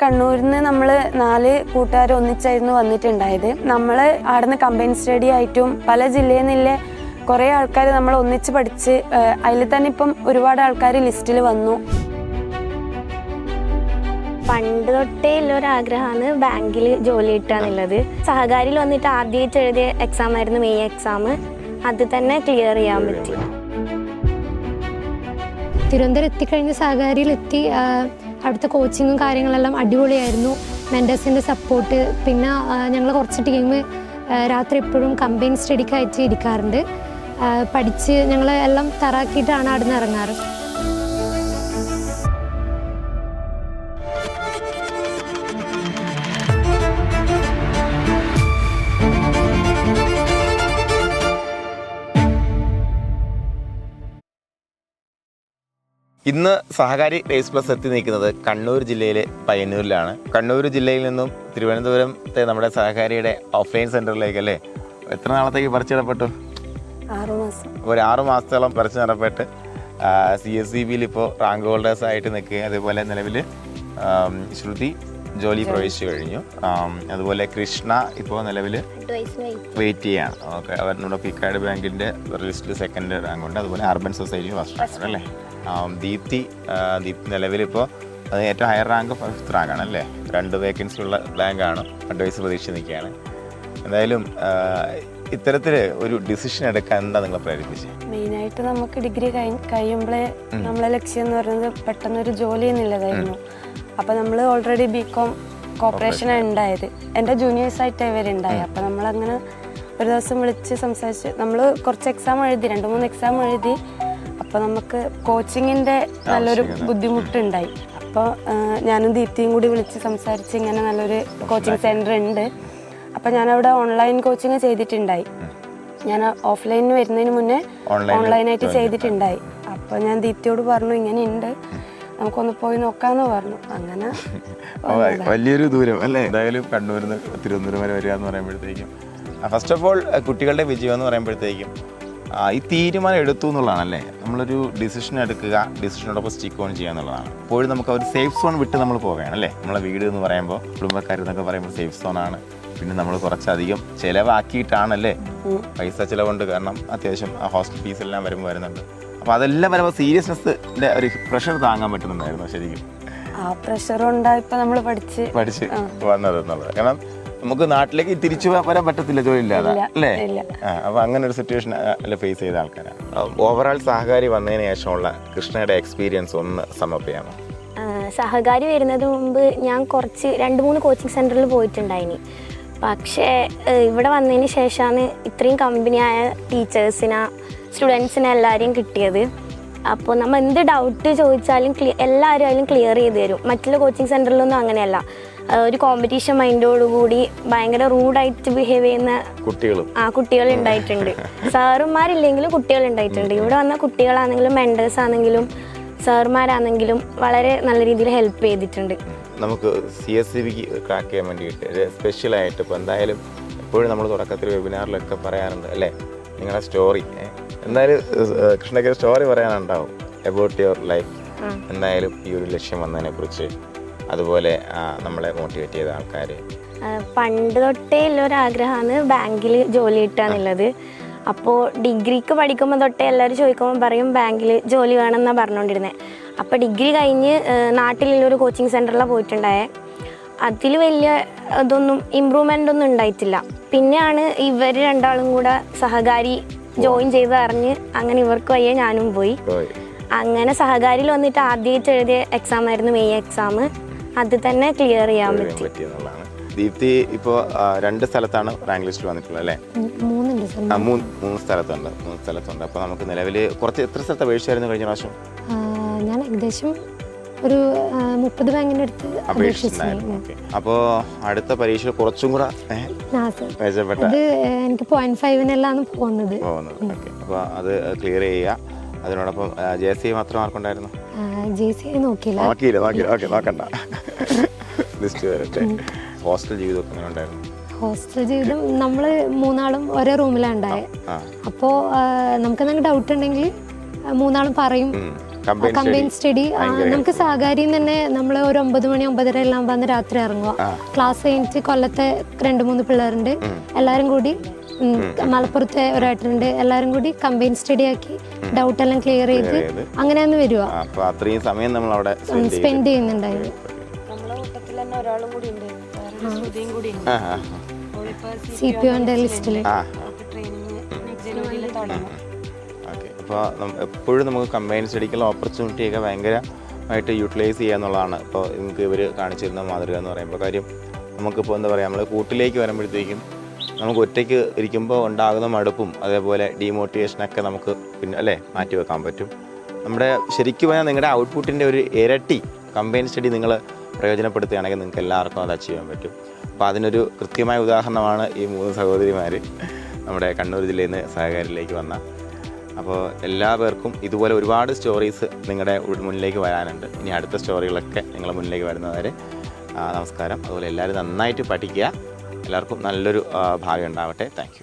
കണ്ണൂരിൽ നിന്ന് നമ്മൾ നാല് കൂട്ടുകാർ ഒന്നിച്ചായിരുന്നു വന്നിട്ടുണ്ടായത്. നമ്മൾ ആടുന്ന് കമ്പൈൻ സ്റ്റഡി ആയിട്ടും പല ജില്ലയിൽ നിന്നിലെ കുറേ ആൾക്കാർ നമ്മൾ ഒന്നിച്ച് പഠിച്ച് അതിൽ തന്നെ ഇപ്പം ഒരുപാട് ആൾക്കാർ ലിസ്റ്റിൽ വന്നു. പണ്ട് തൊട്ടേ ഉള്ളൊരാഗ്രഹമാണ് ആഗ്രഹമാണ് ബാങ്കിൽ ജോലി കിട്ടുക എന്നുള്ളത് സഹകാരിയിൽ വന്നിട്ട് ആദ്യമായിട്ട് എഴുതിയ എക്സാം ആയിരുന്നു മെയ് എക്സാം അത് തന്നെ ക്ലിയർ ചെയ്യാൻ പറ്റി. തിരുവനന്തപുരം എത്തിക്കഴിഞ്ഞ് സഹകാരിയിലെത്തി ആ, അവിടുത്തെ കോച്ചിങ്ങും കാര്യങ്ങളെല്ലാം അടിപൊളിയായിരുന്നു. മെന്റേഴ്സിന്റെ സപ്പോർട്ട് പിന്നെ ഞങ്ങൾ കുറച്ച് ടീം രാത്രി എപ്പോഴും കമ്പൈൻ സ്റ്റഡിക്കായിട്ട് ഇരിക്കാറുണ്ട്. പഠിച്ച് ഞങ്ങൾ എല്ലാം തറാക്കിയിട്ടാണ് അവിടെ നിന്ന് ഇറങ്ങാറ്. ഇന്ന് സഹകാരി റേസ് പ്ലസ് എത്തി നിൽക്കുന്നത് കണ്ണൂർ ജില്ലയിലെ പയ്യന്നൂരിലാണ്. കണ്ണൂർ ജില്ലയിൽ നിന്നും തിരുവനന്തപുരത്തെ നമ്മുടെ സഹകാരിയുടെ ഓഫ്ലൈൻ സെന്ററിലേക്ക് അല്ലേ? എത്ര നാളത്തേക്ക് പറിച്ചിടപ്പെട്ടു ഒരു ആറു മാസത്തോളം പറിച്ചു നടപ്പെട്ട് സി എസ് സി ബിയിൽ ഇപ്പോൾ റാങ്ക് ഹോൾഡേഴ്സ് ആയിട്ട് നിൽക്കുകയും അതുപോലെ നിലവിൽ ശ്രുതി ജോലി പ്രവേശിച്ചു കഴിഞ്ഞു. അതുപോലെ കൃഷ്ണ ഇപ്പോൾ നിലവിൽ വെയിറ്റ് ചെയ്യാണ്. ഓക്കെ അവർ നമ്മുടെ പിക്കാട് ബാങ്കിന്റെ ലിസ്റ്റിൽ സെക്കൻഡ് റാങ്ക് ഉണ്ട്. അതുപോലെ അർബൻ സൊസൈറ്റി ഫസ്റ്റ് റാങ്ക് അല്ലേ? ദീപ്തി ദീപ്തി നിലവിലിപ്പോൾ അത് ഏറ്റവും ഹയർ റാങ്ക് ഫസ്റ്റ് റാങ്ക് ആണ് അല്ലേ? രണ്ട് വേക്കൻസി ഉള്ള റാങ്കാണ് അഡ്വൈസ് പ്രതീക്ഷ നിൽക്കുകയാണ് എന്തായാലും ഇത്തരത്തിൽ ഒരു ഡിസിഷൻ എടുക്കാൻ എന്താ നിങ്ങളെ പ്രേരിപ്പിച്ചത് മെയിനായിട്ട് നമുക്ക് ഡിഗ്രി കഴിയുമ്പോഴേ നമ്മളെ ലക്ഷ്യം എന്ന് പറയുന്നത് പെട്ടെന്നൊരു ജോലി എന്നുള്ളതായിരുന്നു. അപ്പം നമ്മൾ ഓൾറെഡി ബി കോം കോപ്പറേഷനാണ് ഉണ്ടായത്. എന്റെ ജൂനിയേഴ്സായിട്ട് ഇവരുണ്ടായി അപ്പം നമ്മളങ്ങനെ ഒരു ദിവസം വിളിച്ച് സംസാരിച്ച് നമ്മൾ കുറച്ച് എക്സാം എഴുതി രണ്ട് മൂന്ന് എക്സാം എഴുതി അപ്പോൾ നമുക്ക് കോച്ചിങ്ങിന്റെ നല്ലൊരു ബുദ്ധിമുട്ടുണ്ടായി. അപ്പോൾ ഞാനും ദീപ്തിയും കൂടി വിളിച്ച് സംസാരിച്ച് ഇങ്ങനെ നല്ലൊരു കോച്ചിങ് സെന്റർ ഉണ്ട്. അപ്പോൾ ഞാനവിടെ ഓൺലൈൻ കോച്ചിങ് ചെയ്തിട്ടുണ്ടായി. ഞാൻ ഓഫ്ലൈനിന് വരുന്നതിന് മുന്നേ ഓൺലൈനായിട്ട് ചെയ്തിട്ടുണ്ടായി. അപ്പോൾ ഞാൻ ദീപ്തിയോട് പറഞ്ഞു ഇങ്ങനെ ഉണ്ട് നമുക്കൊന്ന് പോയി നോക്കാന്ന് പറഞ്ഞു. അങ്ങനെ വലിയൊരു ദൂരം അല്ലേ? എന്തായാലും കണ്ണൂരിൽ നിന്ന് തിരുവനന്തപുരം വരെ വരിക എന്ന് പറയുമ്പോഴത്തേക്കും ഫസ്റ്റ് ഓഫ് ഓൾ കുട്ടികളുടെ വിജയം എന്ന് പറയുമ്പോഴത്തേക്കും ഈ തീരുമാനം എടുത്തു എന്നുള്ളതാണല്ലേ? നമ്മളൊരു ഡിസിഷൻ എടുക്കുക ഡിസിഷനോടൊപ്പം സ്റ്റിക്ക് ഓൺ ചെയ്യുക എന്നുള്ളതാണ്. അപ്പോഴും നമുക്ക് ഒരു സേഫ് സോൺ വിട്ട് നമ്മൾ പോവുകയാണ് അല്ലേ? നമ്മളെ വീട് എന്ന് പറയുമ്പോൾ കുടുംബക്കാർ എന്നൊക്കെ പറയുമ്പോൾ സേഫ് സോൺ ആണ്. പിന്നെ നമ്മൾ കുറച്ചധികം ചിലവാക്കിയിട്ടാണല്ലേ? പൈസ ചിലവുണ്ട്. കാരണം അത്യാവശ്യം ആ ഹോസ്റ്റൽ ഫീസ് എല്ലാം വരുമ്പോൾ വരുന്നുണ്ട്. അപ്പോൾ അതെല്ലാം വരുമ്പോൾ സീരിയസ്നെസ്സിന്റെ ഒരു പ്രഷർ താങ്ങാൻ പറ്റുന്നുണ്ടായിരുന്നു ശരിക്കും. ആ പ്രഷർ ഉണ്ടായപ്പോൾ നമ്മൾ പഠിച്ച്? പഠിച്ച് വന്നത് എന്നുള്ളത്. കാരണം നമുക്ക് നാട്ടിലേക്ക് തിരിച്ചു വരാൻ പറ്റത്തില്ല ജോലി ഇല്ലാതെ അല്ലേ. അപ്പൊ അങ്ങനെ ഒരു സിറ്റുവേഷൻ ഫേസ് ചെയ്ത ആൾക്കാരാണ് ഓവറോൾ സഹകാരി വന്നതിന് ശേഷമുള്ള കൃഷ്ണയുടെ എക്സ്പീരിയൻസ് ഒന്ന് സമപ്പ് ചെയ്യാമോ സഹകാരി വരുന്നത് മുമ്പ് ഞാൻ കുറച്ച് രണ്ട് മൂന്ന് കോച്ചിങ് സെന്ററിൽ പോയിട്ടുണ്ടായിനി. പക്ഷേ ഇവിടെ വന്നതിന് ശേഷമാണ് ഇത്രയും കമ്പനിയായ ടീച്ചേഴ്സിനെ സ്റ്റുഡൻസിനെ എല്ലാവരെയും കിട്ടിയത്. അപ്പോൾ നമ്മൾ എന്ത് ഡൗട്ട് ചോദിച്ചാലും ക്ലിയർ എല്ലാവരും അതിലും ക്ലിയർ ചെയ്ത് തരും. മറ്റുള്ള കോച്ചിങ് സെന്ററിലൊന്നും അങ്ങനെയല്ല. ഒരു കോമ്പറ്റീഷൻ മൈൻഡോടുകൂടി ഭയങ്കര റൂഡായിട്ട് ബിഹേവ് ചെയ്യുന്ന കുട്ടികളും. ആ കുട്ടികൾ ഉണ്ടായിട്ടുണ്ട്. സാറുമാരില്ലെങ്കിലും കുട്ടികൾ ഉണ്ടായിട്ടുണ്ട്. ഇവിടെ വന്ന കുട്ടികളാണെങ്കിലും മെൻഡേഴ്സ് ആണെങ്കിലും സാറുമാരാണെങ്കിലും വളരെ നല്ല രീതിയിൽ ഹെൽപ്പ് ചെയ്തിട്ടുണ്ട്. നമുക്ക് സി എസ് സി ബിക്ക് ക്രാക്ക് ചെയ്യാൻ വേണ്ടിയിട്ട് സ്പെഷ്യലായിട്ട് ഇപ്പോൾ എന്തായാലും എപ്പോഴും നമ്മൾ തുടക്കത്തിൽ വെബിനാറിലൊക്കെ പറയാറുണ്ട് അല്ലേ? നിങ്ങളുടെ സ്റ്റോറി എന്തായാലും കൃഷ്ണയ്ക്ക് സ്റ്റോറി പറയാനുണ്ടാവും അബൌട്ട് യുവർ ലൈഫ് എന്തായാലും ഈ ഒരു ലക്ഷ്യം വന്നതിനെ കുറിച്ച് അതുപോലെ നമ്മളെ മോട്ടിവേറ്റ് ചെയ്ത ആൾക്കാർ പണ്ട് തൊട്ടേ ഉള്ളൊരു ആഗ്രഹമാണ് ബാങ്കിൽ ജോലി കിട്ടാന്നുള്ളത് അപ്പോൾ ഡിഗ്രിക്ക് പഠിക്കുമ്പോൾ തൊട്ടേ എല്ലാവരും ചോദിക്കുമ്പോൾ പറയും ബാങ്കിൽ ജോലി വേണമെന്നാണ് പറഞ്ഞുകൊണ്ടിരുന്നത് അപ്പോൾ ഡിഗ്രി കഴിഞ്ഞ് നാട്ടിലുള്ളൊരു കോച്ചിങ് സെന്ററിലാണ് പോയിട്ടുണ്ടായേ. അതിൽ വലിയ ഇതൊന്നും ഇമ്പ്രൂവ്മെന്റ് ഒന്നും ഉണ്ടായിട്ടില്ല. പിന്നെയാണ് ഇവർ രണ്ടാളും കൂടെ സഹകാരി ജോയിൻ ചെയ്ത് അറിഞ്ഞ് അങ്ങനെ ഇവർക്ക് വയ്യ ഞാനും പോയി. പോയി. അങ്ങനെ സഹകാരിയിൽ വന്നിട്ട് ആദ്യമായിട്ട് എഴുതിയ എക്സാം ആയിരുന്നു മെയ് എക്സാം അത് തന്നെ ക്ലിയർ ചെയ്യാൻ പറ്റി. പറ്റിയെന്നുള്ളതാണ്. ദീപ്തി ഇപ്പോൾ രണ്ട് സ്ഥലത്താണ് റാങ്ക് ലിസ്റ്റ് വന്നിട്ടുള്ളത് അല്ലേ? ആ, മൂന്ന് മൂന്ന് സ്ഥലത്തുണ്ട് മൂന്ന് സ്ഥലത്തുണ്ട്. അപ്പോൾ നമുക്ക് നിലവിൽ കുറച്ച് എത്ര സ്ഥലത്ത് അപേക്ഷിച്ചായിരുന്നു കഴിഞ്ഞ പ്രാവശ്യം? ഞാൻ ഏകദേശം ഒരു മുപ്പത് ബാങ്കിന്റെ അടുത്ത് അപേക്ഷിച്ചിട്ടുണ്ടായിരുന്നു. അപ്പോൾ അടുത്ത പരീക്ഷ കുറച്ചും കൂടെ മെച്ചപ്പെട്ട അത് എനിക്ക് പോയിന്റ് ഫൈവിനെല്ലാം പോകുന്നത്. പോകുന്നത്. ഓക്കെ. അപ്പോൾ അത് ക്ലിയർ ചെയ്യുക. അതിനോടൊപ്പം ജെ സി മാത്രം ആർക്കുണ്ടായിരുന്നു ജെ സി നോക്കിയില്ല. നോക്കിയില്ല നോക്കിയില്ല. ഓക്കെ നോക്കണ്ട. ലിസ്റ്റ് വരട്ടെ ഹോസ്റ്റൽ ജീവിതമൊക്കെ എങ്ങനെ ഉണ്ടായിരുന്നു? ഹോസ്റ്റൽ ജീവിതം നമ്മൾ മൂന്നാളും ഒരേ റൂമിലാണ് ഉണ്ടായത് അപ്പോൾ നമുക്ക് എന്തെങ്കിലും ഡൗട്ട് ഉണ്ടെങ്കിൽ മൂന്നാളും പറയും. കമ്പൈൻ. സ്റ്റഡി നമുക്ക് സാകാരിയിൽ തന്നെ നമ്മൾ ഒരു ഒമ്പത് മണി ഒമ്പതര എല്ലാം വന്ന് രാത്രി ഇറങ്ങുക ക്ലാസ് കഴിഞ്ഞിട്ട് കൊല്ലത്തെ രണ്ട് മൂന്ന് പിള്ളേരുണ്ട്. എല്ലാവരും കൂടി മലപ്പുറത്തെ ഒരേട്ടനുണ്ട്. എല്ലാവരും കൂടി കമ്പൈൻ സ്റ്റഡി ആക്കി ഡൗട്ട് എല്ലാം ക്ലിയർ ചെയ്ത്. അങ്ങനെയാണ് വരിക അത്രയും സമയം നമ്മൾ അവിടെ സ്പെൻഡ് ചെയ്യുന്നുണ്ടായിരുന്നു. കൂട്ടത്തിൽ തന്നെ ഒരാളും കൂടി ഉണ്ട്. വേറൊരു ശ്രുതിയും കൂടി ഉണ്ട്. ആ, ആ, അവളിപ്പോ സി പി ഒന്റെ ലിസ്റ്റിൽ ആ. ട്രെയിനിങ് ജനുവരിയിൽ തുടങ്ങും. ഓക്കെ. അപ്പോൾ എപ്പോഴും നമുക്ക് കമ്പൈൻ സ്റ്റഡിക്കുള്ള ഓപ്പർച്യൂണിറ്റിയൊക്കെ ഭയങ്കരമായിട്ട് യൂട്ടിലൈസ് ചെയ്യുക എന്നുള്ളതാണ്. ഇപ്പോൾ നിങ്ങൾക്ക് ഇവർ കാണിച്ചിരുന്ന മാതൃക എന്ന് പറയുമ്പോൾ കാര്യം നമുക്കിപ്പോൾ എന്താ പറയുക നമ്മൾ കൂട്ടിലേക്ക് വരുമ്പോഴത്തേക്കും നമുക്ക് ഒറ്റയ്ക്ക് ഇരിക്കുമ്പോൾ ഉണ്ടാകുന്ന മടുപ്പും അതേപോലെ ഡീമോട്ടിവേഷനൊക്കെ നമുക്ക് പിന്നെ അല്ലേ മാറ്റി വെക്കാൻ പറ്റും. നമ്മുടെ ശരിക്കും പറഞ്ഞാൽ നിങ്ങളുടെ ഔട്ട്പുട്ടിന്റെ ഒരു ഇരട്ടി കമ്പൈൻ സ്റ്റഡി നിങ്ങൾ പ്രയോജനപ്പെടുത്തുകയാണെങ്കിൽ നിങ്ങൾക്ക് എല്ലാവർക്കും അത് അച്ചീവ് ചെയ്യാൻ പറ്റും. അപ്പോൾ അതിനൊരു കൃത്യമായ ഉദാഹരണമാണ് ഈ മൂന്ന് സഹോദരിമാർ നമ്മുടെ കണ്ണൂർ ജില്ലയിൽ നിന്ന് സഹകാരിയിലേക്ക് വന്ന. അപ്പോൾ എല്ലാ പേർക്കും ഇതുപോലെ ഒരുപാട് സ്റ്റോറീസ് നിങ്ങളുടെ മുന്നിലേക്ക് വരാനുണ്ട്. ഇനി അടുത്ത സ്റ്റോറികളൊക്കെ നിങ്ങളുടെ മുന്നിലേക്ക് വരുന്നവരെ നമസ്കാരം. അതുപോലെ എല്ലാവരും നന്നായിട്ട് പഠിക്കുക. എല്ലാവർക്കും നല്ലൊരു ഭാവി ഉണ്ടാവട്ടെ. താങ്ക്